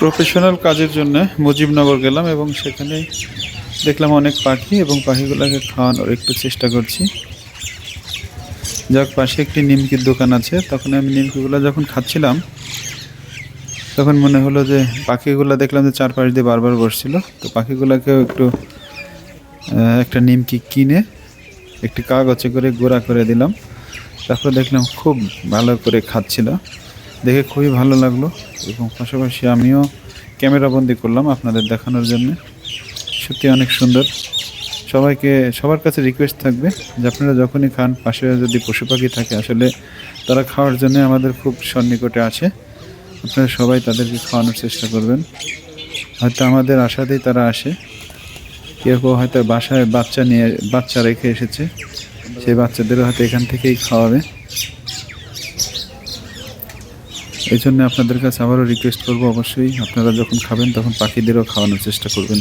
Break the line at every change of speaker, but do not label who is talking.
Professional কাজের জন্য মুজিবনগর গেলাম এবং সেখানে দেখলাম অনেক পাখি এবং পাখিগুলোকে খাওয়ানোর একটু চেষ্টা করছি। যাক, পাশে একটি নিমকির দোকান আছে। তখন আমি নিমকিগুলো যখন খাচ্ছিলাম, তখন মনে হলো যে পাখিগুলো দেখলাম যে চারপাশ দিয়ে বারবার বসছিল। তো পাখিগুলোকেও একটু একটা নিমকি কিনে একটি কাগজে করে গোড়া করে দিলাম। তারপর দেখলাম খুব ভালো করে খাচ্ছিল। দেখে খুবই ভালো লাগল এবং পাশাপাশি আমিও ক্যামেরা বন্দি করলাম আপনাদের দেখানোর জন্য। সত্যি অনেক সুন্দর। সবাইকে, সবার কাছে রিকোয়েস্ট থাকবে যে আপনারা যখনই খান, পাশে যদি পশু পাখি থাকে, আসলে তারা খাওয়ার জন্য আমাদের খুব সন্নিকটে আছে। আপনারা সবাই তাদেরকে খাওয়ানোর চেষ্টা করবেন। হয়তো আমাদের আশাতেই তারা আসে। কেউ কেউ হয়তো বাসায় বাচ্চা নিয়ে, বাচ্চা রেখে এসেছে। সেই বাচ্চাদেরও হয়তো এখান থেকেই খাওয়াবে। এই জন্য আপনাদের কাছে আবারও রিকোয়েস্ট করব অবশ্যই। আপনারা যখন খাবেন, তখন পাখিদেরও খাওয়ানোর চেষ্টা করবেন।